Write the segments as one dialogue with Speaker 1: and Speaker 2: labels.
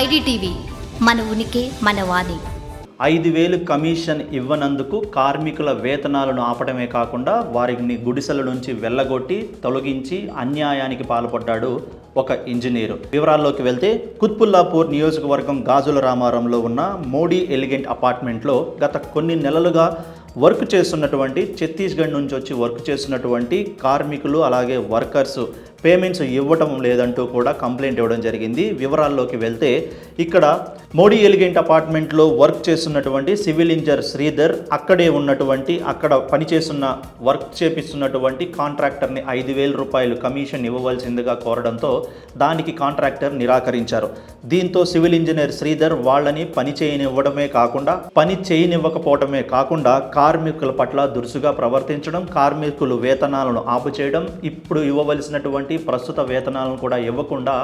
Speaker 1: IDTV మన ఉనికి మన వాణి.
Speaker 2: ఐదు వేలు కమిషన్ ఇవ్వనందుకు కార్మికుల వేతనాలను ఆపడమే కాకుండా వారిని గుడిసెల నుంచి వెళ్ళగొట్టి తొలగించి అన్యాయానికి పాల్పడ్డాడు ఒక ఇంజనీరు. వివరాల్లోకి వెళ్తే కుత్పుల్లాపూర్ నియోజకవర్గం గాజుల రామారంలో ఉన్న మోడీ ఎలిగెంట్ అపార్ట్మెంట్లో గత కొన్ని నెలలుగా వర్క్ చేస్తున్నటువంటి ఛత్తీస్గఢ్ నుంచి వచ్చి వర్క్ చేస్తున్నటువంటి కార్మికులు అలాగే వర్కర్స్ పేమెంట్స్ ఇవ్వటం లేదంటూ కూడా కంప్లైంట్ ఇవ్వడం జరిగింది. వివరాల్లోకి వెళ్తే ఇక్కడ మోడీ ఎలిగెంట్ అపార్ట్మెంట్లో వర్క్ చేస్తున్నటువంటి సివిల్ ఇంజనీర్ శ్రీధర్ అక్కడే ఉన్నటువంటి అక్కడ పనిచేస్తున్న వర్క్ చేపిస్తున్నటువంటి కాంట్రాక్టర్ని ఐదు వేల రూపాయలు కమిషన్ ఇవ్వవలసిందిగా కోరడంతో దానికి కాంట్రాక్టర్ నిరాకరించారు. దీంతో సివిల్ ఇంజనీర్ శ్రీధర్ వాళ్ళని పని చేయనివ్వడమే కాకుండా పని చేయనివ్వకపోవడమే కాకుండా కార్మికుల పట్ల దురుసుగా ప్రవర్తించడం కార్మికులు వేతనాలను ఆపుచేయడం ఇప్పుడు ఇవ్వవలసినటువంటి ప్రస్తుత వేతనాలను కూడా ఇవ్వకుండా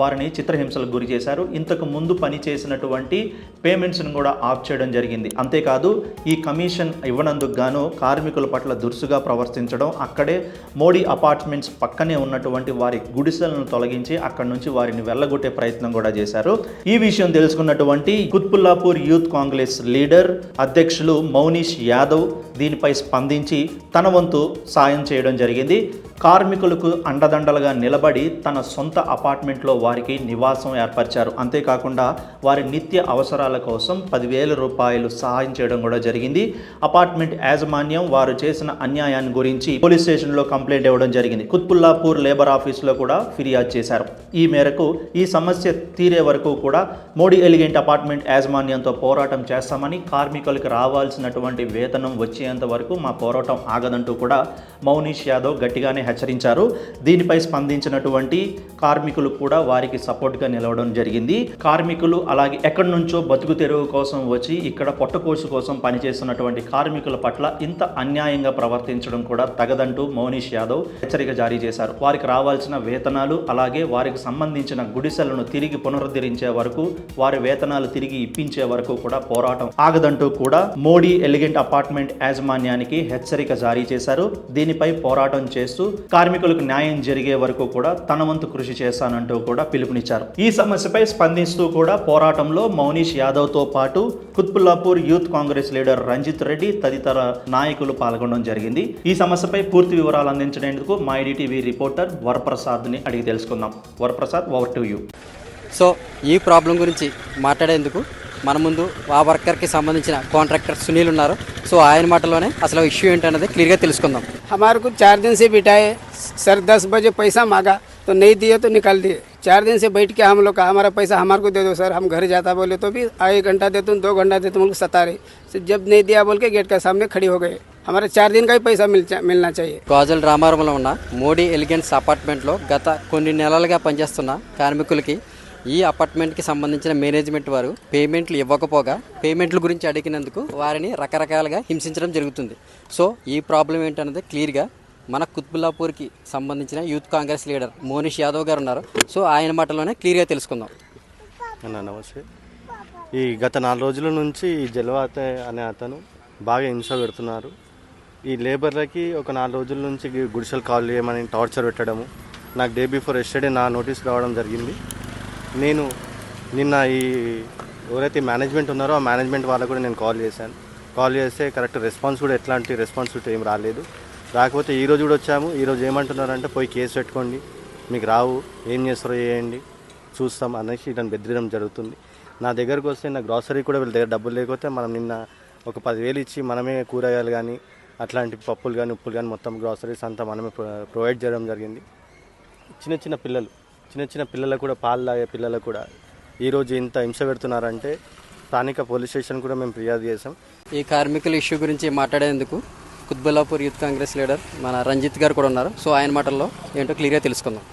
Speaker 2: వారిని చిత్రహింసలకు గురి చేశారు. ఇంతకు ముందు పని చేసినటువంటి పేమెంట్స్ను కూడా ఆఫ్ చేయడం జరిగింది. అంతేకాదు ఈ కమిషన్ ఇవ్వనందుకు గాను కార్మికుల పట్ల దురుసుగా ప్రవర్తించడం అక్కడే మోడీ అపార్ట్మెంట్స్ పక్కనే ఉన్నటువంటి వారి గుడిసెలను తొలగించి అక్కడి నుంచి వారిని వెళ్ళగొట్టే ప్రయత్నం కూడా చేశారు. ఈ విషయం తెలుసుకున్నటువంటి కుత్పుల్లాపూర్ యూత్ కాంగ్రెస్ లీడర్ అధ్యక్షులు మౌనీష్ యాదవ్ దీనిపై స్పందించి తన వంతు సాయం చేయడం జరిగింది. కార్మికులకు అండదండలుగా నిలబడి తన సొంత అపార్ట్మెంట్లో వారికి నివాసం ఏర్పరిచారు. అంతేకాకుండా వారి నిత్య అవసరాల కోసం పదివేల రూపాయలు సహాయం చేయడం కూడా జరిగింది. అపార్ట్మెంట్ యాజమాన్యం వారు చేసిన అన్యాయాన్ని గురించి పోలీస్ స్టేషన్లో కంప్లైంట్ ఇవ్వడం జరిగింది. కుత్పుల్లాపూర్ లేబర్ ఆఫీస్లో కూడా ఫిర్యాదు చేశారు. ఈ మేరకు ఈ సమస్య తీరే వరకు కూడా మోడీ ఎలిగెంట్ అపార్ట్మెంట్ యాజమాన్యంతో పోరాటం చేస్తామని కార్మికులకు రావాల్సినటువంటి వేతనం వచ్చేంత వరకు మా పోరాటం ఆగదంటూ కూడా మౌనీష్ యాదవ్ గట్టిగానే హెచ్చరించారు. దీనిపై స్పందించినటువంటి కార్మికులు కూడా వారికి సపోర్ట్గా నిలవడం జరిగింది. కార్మికులు అలాగే ఎక్కడి నుంచో బతుకు తెరువు కోసం వచ్చి ఇక్కడ పొట్టకోసు కోసం పనిచేస్తున్నటువంటి కార్మికుల పట్ల ఇంత అన్యాయంగా ప్రవర్తించడం కూడా తగదంటూ మౌనీష్ యాదవ్ హెచ్చరిక జారీ చేశారు. వారికి రావాల్సిన వేతనాలు అలాగే వారికి సంబంధించిన గుడిసెలను తిరిగి పునరుద్ధరించే వరకు వారి వేతనాలు తిరిగి ఇప్పించే వరకు కూడా పోరాటం ఆగదంటూ కూడా మోడీ ఎలిగెంట్ అపార్ట్మెంట్ యాజమాన్యానికి హెచ్చరిక జారీ చేశారు. దీనిపై పోరాటం చేస్తూ కార్మికులకు న్యాయం జరిగే వరకు కూడా తన వంతు కృషి చేస్తానంటూ కూడా పిలుపునిచ్చారు. ఈ సమస్యపై స్పందిస్తూ కూడా పోరాటంలో మౌనీష్ యాదవ్తో పాటు Kutbullapur youth Congress leader Ranjith Reddy తదితర నాయకులు పాల్గొనడం జరిగింది. ఈ సమస్యపై పూర్తి వివరాలు అందించడానికి మా టీవీ రిపోర్టర్ వరప్రసాద్ని అడిగి తెలుసుకుందాం. Varaprasad over to you
Speaker 3: so ఈ ప్రాబ్లం గురించి మాట్లాడేందుకు మన ముందు ఆ వర్కర్కి సంబంధించిన కాంట్రాక్టర్ సునీల్ ఉన్నారు సో ఆయన మాటలోనే అసలు ఇష్యూ ఏంటనేది క్లియర్గా తెలుసుకుందాం
Speaker 4: हमारे को चार दिन से बिठाए सर दस बजे पैसा मांगा तो नहीं दिए तो निकाल दिए चार दिन से बैठ के हम लोग का हमारा पैसा हमारे को दे दो सर हम घर जाता बोले तो भी एक घंटा देते हूँ दो घंटा देते हूँ सता रहे तो जब नहीं दिया बोल के गेट के सामने खड़ी हो गए हमारे चार दिन का ही पैसा मिल मिलना चाहिए
Speaker 3: గాజుల రామారంలో ఉన్న మోడీ ఎలిగెంట్స్ అపార్ట్మెంట్లో గత కొన్ని నెలలుగా పనిచేస్తున్న కార్మికులకి ఈ అపార్ట్మెంట్కి సంబంధించిన మేనేజ్మెంట్ వారు పేమెంట్లు ఇవ్వకపోగా పేమెంట్ల గురించి అడిగినందుకు వారిని రకరకాలుగా హింసించడం జరుగుతుంది. సో ఈ ప్రాబ్లం ఏంటన్నది క్లియర్గా మన కుత్బుల్లాపూర్కి సంబంధించిన youth Congress leader Monish Yadav గారు ఉన్నారు. సో ఆయన మాటలోనే క్లియర్గా తెలుసుకుందాం.
Speaker 5: అన్న నమస్తే. ఈ గత నాలుగు రోజుల నుంచి ఈ జలవాత అనే అతను బాగా హింస పెడుతున్నారు. ఈ లేబర్లకి ఒక నాలుగు రోజుల నుంచి గుడిసెలు కాల్ చేయమని టార్చర్ పెట్టడము. నాకు డే బిఫోర్ ఎస్టర్డే నా నోటీస్ రావడం జరిగింది. నేను నిన్న ఈ ఎవరైతే మేనేజ్మెంట్ ఉన్నారో ఆ మేనేజ్మెంట్ వాళ్ళకు కూడా నేను కాల్ చేశాను. కాల్ చేస్తే కరెక్ట్ రెస్పాన్స్ కూడా ఎట్లాంటి రెస్పాన్స్ ఏం రాలేదు. రాకపోతే ఈరోజు కూడా వచ్చాము. ఈరోజు ఏమంటున్నారంటే పోయి కేసు పెట్టుకోండి. మీకు రావు. ఏం చేస్తారో చేయండి. చూస్తాం అనేసి నన్ను బెదిరించడం జరుగుతుంది. నా దగ్గరకు వస్తే నా గ్రాసరీ కూడా వీళ్ళ దగ్గర డబ్బులు లేకపోతే మనం నిన్న ఒక పదివేలు ఇచ్చి మనమే కూరగాయలు కానీ అట్లాంటి పప్పులు కానీ ఉప్పులు కానీ మొత్తం గ్రాసరీస్ అంతా మనమే ప్రొ- ప్రొవైడ్ చేయడం జరిగింది. చిన్న చిన్న పిల్లలు చిన్న చిన్న పిల్లలకు కూడా పాలు తాగే పిల్లలకు కూడా ఈరోజు ఇంత హింస పెడుతున్నారంటే స్థానిక పోలీస్ స్టేషన్ కూడా మేము ఫిర్యాదు చేసాం
Speaker 3: ఈ కార్మికుల ఇష్యూ గురించి మాట్లాడేందుకు కుత్బుల్లాపూర్ యూత్ కాంగ్రెస్ లీడర్ మన రంజిత్ గారు కూడా ఉన్నారు. సో ఆయన మాటల్లో ఏంటో క్లియర్గా తెలుసుకుందాం.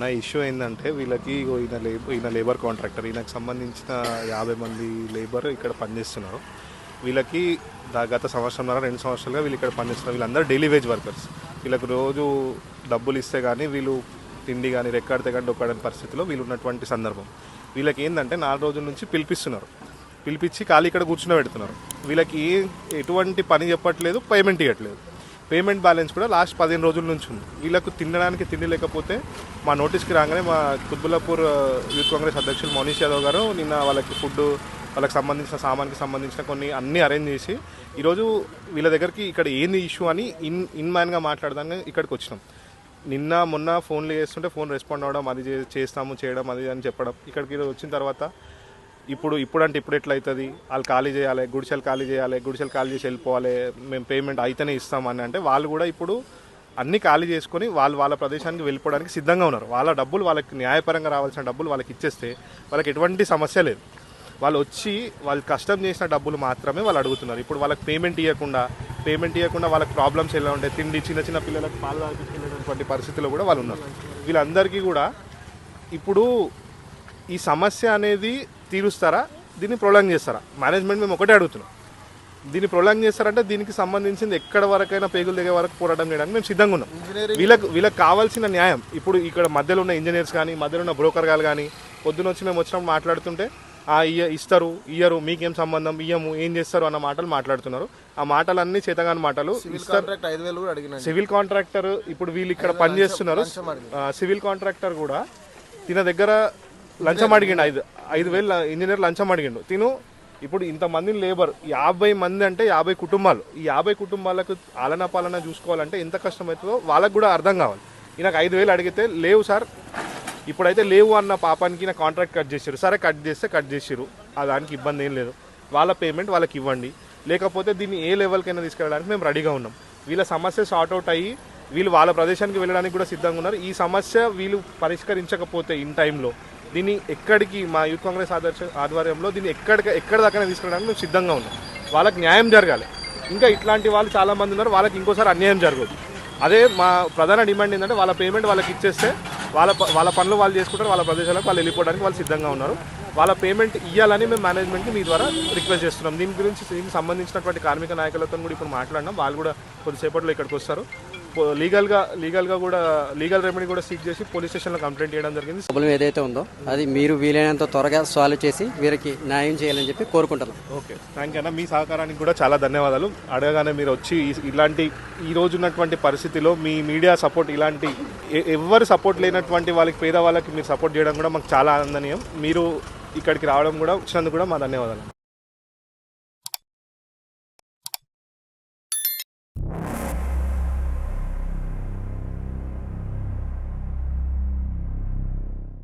Speaker 6: నా ఇష్యూ ఏంటంటే వీళ్ళకి ఈయన లేబర్ ఈయన లేబర్ కాంట్రాక్టర్ ఈయనకు సంబంధించిన యాభై మంది లేబర్ ఇక్కడ పనిచేస్తున్నారు. వీళ్ళకి గత సంవత్సరంన్నర రెండు సంవత్సరాలుగా వీళ్ళు ఇక్కడ పనిచేస్తున్నారు. వీళ్ళందరూ డైలీ వేజ్ వర్కర్స్. వీళ్ళకి రోజు డబ్బులు ఇస్తే కానీ వీళ్ళు తిండి కానీ రెక్కడితే కానీ ఒక్కడని పరిస్థితిలో వీళ్ళు ఉన్నటువంటి సందర్భం. వీళ్ళకి ఏంటంటే నాలుగు రోజుల నుంచి పిలిపిస్తున్నారు. పిలిపించి ఖాళీ ఇక్కడ కూర్చుని పెడుతున్నారు. వీళ్ళకి ఎటువంటి పని చెప్పట్లేదు పేమెంట్ ఇవ్వట్లేదు పేమెంట్ బ్యాలెన్స్ కూడా లాస్ట్ పదిహేను రోజుల నుంచి ఉంది. వీళ్ళకు తినడానికి తిండి లేకపోతే మా నోటీస్కి రాగానే మా కుత్బుల్లాపూర్ యూత్ కాంగ్రెస్ అధ్యక్షులు మనీష్ యాదవ్ గారు నిన్న వాళ్ళకి ఫుడ్ వాళ్ళకి సంబంధించిన సామాన్కి సంబంధించిన కొన్ని అన్నీ అరేంజ్ చేసి ఈరోజు వీళ్ళ దగ్గరికి ఇక్కడ ఏంది ఇష్యూ అని ఇన్ ఇన్ మ్యాన్గా మాట్లాడదాన్ని ఇక్కడికి వచ్చినాం. నిన్న మొన్న ఫోన్లు చేస్తుంటే ఫోన్ రెస్పాండ్ అవ్వడం అది చేస్తాము చేయడం అది అని చెప్పడం. ఇక్కడికి వచ్చిన తర్వాత ఇప్పుడు ఇప్పుడు అంటే ఇప్పుడు ఎట్లయితుంది? అవుతుంది వాళ్ళు ఖాళీ చేయాలి గుడిసెలు ఖాళీ చేయాలి గుడిసెలు ఖాళీ చేసి వెళ్ళిపోవాలి మేము పేమెంట్ అయితేనే ఇస్తామని అంటే వాళ్ళు కూడా ఇప్పుడు అన్ని ఖాళీ చేసుకొని వాళ్ళు వాళ్ళ ప్రదేశానికి వెళ్ళిపోవడానికి సిద్ధంగా ఉన్నారు. వాళ్ళ డబ్బులు వాళ్ళకి న్యాయపరంగా రావాల్సిన డబ్బులు వాళ్ళకి ఇచ్చేస్తే వాళ్ళకి ఎటువంటి సమస్య లేదు. వాళ్ళు వచ్చి వాళ్ళు కష్టం చేసిన డబ్బులు మాత్రమే వాళ్ళు అడుగుతున్నారు. ఇప్పుడు వాళ్ళకి పేమెంట్ ఇవ్వకుండా పేమెంట్ ఇవ్వకుండా వాళ్ళకి ప్రాబ్లమ్స్ ఎలా ఉంటాయి? తిండి చిన్న చిన్న పిల్లలకు పాలు తాగించుకునేటువంటి పరిస్థితిలో కూడా వాళ్ళు ఉన్నారు. వీళ్ళందరికీ కూడా ఇప్పుడు ఈ సమస్య అనేది తీరుస్తారా? దీన్ని ప్రొలాంగ్ చేస్తారా? మేనేజ్మెంట్ మేము ఒకటే అడుగుతున్నాం. దీన్ని ప్రొలాంగ్ చేస్తారంటే దీనికి సంబంధించింది ఎక్కడ వరకైనా పేగులు దిగే వరకు పోరాటం చేయడానికి మేము సిద్ధంగా ఉన్నాం. వీళ్ళకి వీళ్ళకి కావాల్సిన న్యాయం. ఇప్పుడు ఇక్కడ మధ్యలో ఉన్న ఇంజనీర్స్ కానీ మధ్యలో ఉన్న బ్రోకర్ గారు కానీ పొద్దున వచ్చి మేము వచ్చినప్పుడు మాట్లాడుతుంటే ఇస్తారు ఇయ్యరు మీకేం సంబంధం ఇయ్యము ఏం చేస్తారు అన్న మాటలు మాట్లాడుతున్నారు. ఆ మాటలన్నీ చేతగాని మాటలు సివిల్ కాంట్రాక్టర్ ఇప్పుడు వీళ్ళు ఇక్కడ పని చేస్తున్నారు. సివిల్ కాంట్రాక్టర్ కూడా తిన దగ్గర లంచం అడిగిండు. ఐదు ఐదు వేలు ఇంజనీర్ లంచం అడిగిండు. తిను ఇప్పుడు ఇంతమంది లేబర్ యాభై మంది అంటే యాభై కుటుంబాలు. ఈ యాభై కుటుంబాలకు ఆలన పాలన చూసుకోవాలంటే ఎంత కష్టమవుతుందో వాళ్ళకు కూడా అర్థం కావాలి. ఈయనకు ఐదు వేలు అడిగితే లేవు సార్ ఇప్పుడైతే లేవు అన్న పాపానికి నా కాంట్రాక్ట్ కట్ చేసారు సరే కట్ చేస్తే కట్ చేసారు ఆ దానికి ఇబ్బంది ఏం లేదు. వాళ్ళ పేమెంట్ వాళ్ళకి ఇవ్వండి. లేకపోతే దీన్ని ఏ లెవెల్కైనా తీసుకెళ్ళడానికి మేము రెడీగా ఉన్నాం. వీళ్ళ సమస్య సార్ట్ అవుట్ అయ్యి వీళ్ళు వాళ్ళ ప్రదేశానికి వెళ్ళడానికి కూడా సిద్ధంగా ఉన్నారు. ఈ సమస్య వీళ్ళు పరిష్కరించకపోతే ఇన్ టైంలో దీన్ని ఎక్కడికి మా యూత్ కాంగ్రెస్ ఆదర్శ ఆధ్వర్యంలో దీన్ని ఎక్కడికి ఎక్కడ దాకా తీసుకెళ్ళడానికి మేము సిద్ధంగా ఉన్నాం. వాళ్ళకి న్యాయం జరగాలి. ఇంకా ఇట్లాంటి వాళ్ళు చాలామంది ఉన్నారు. వాళ్ళకి ఇంకోసారి అన్యాయం జరగదు. అదే మా ప్రధాన డిమాండ్ ఏంటంటే వాళ్ళ పేమెంట్ వాళ్ళకి ఇచ్చేస్తే వాళ్ళ వాళ్ళ పనులు వాళ్ళు చేసుకుంటారు వాళ్ళ ప్రదేశాలకు వాళ్ళు వెళ్ళిపోవడానికి వాళ్ళు సిద్ధంగా ఉన్నారు. వాళ్ళ పేమెంట్ ఇవ్వాలని మేము మేనేజ్మెంట్కి మీ ద్వారా రిక్వెస్ట్ చేస్తున్నాం. దీని గురించి దీనికి సంబంధించినటువంటి కార్మిక నాయకులతో కూడా ఇప్పుడు మాట్లాడినాం. వాళ్ళు కూడా కొద్దిసేపట్లో ఇక్కడికి వస్తారు. లీగల్గా లీగల్గా కూడా లీగల్ రెమెడీ కూడా సీక్ చేసి పోలీస్ స్టేషన్లో కంప్లైంట్ చేయడం జరిగింది.
Speaker 3: ప్రాబ్లం ఏదైతే ఉందో అది మీరు వీలైనంత త్వరగా సాల్వ్ చేసి వీరికి న్యాయం చేయాలని చెప్పి కోరుకుంటున్నాం.
Speaker 6: ఓకే. థ్యాంక్ యూ అన్న. మీ సహకారానికి కూడా చాలా ధన్యవాదాలు. అడగగానే మీరు వచ్చి ఇలాంటి ఈ రోజు ఉన్నటువంటి పరిస్థితిలో మీ మీడియా సపోర్ట్ ఇలాంటి ఎ- ఎవ్వరు సపోర్ట్ లేనటువంటి వాళ్ళకి పేద వాళ్ళకి మీరు సపోర్ట్ చేయడం కూడా మాకు చాలా ఆనందనీయం. మీరు ఇక్కడికి రావడం కూడా వచ్చినందుకు కూడా మా ధన్యవాదాలు.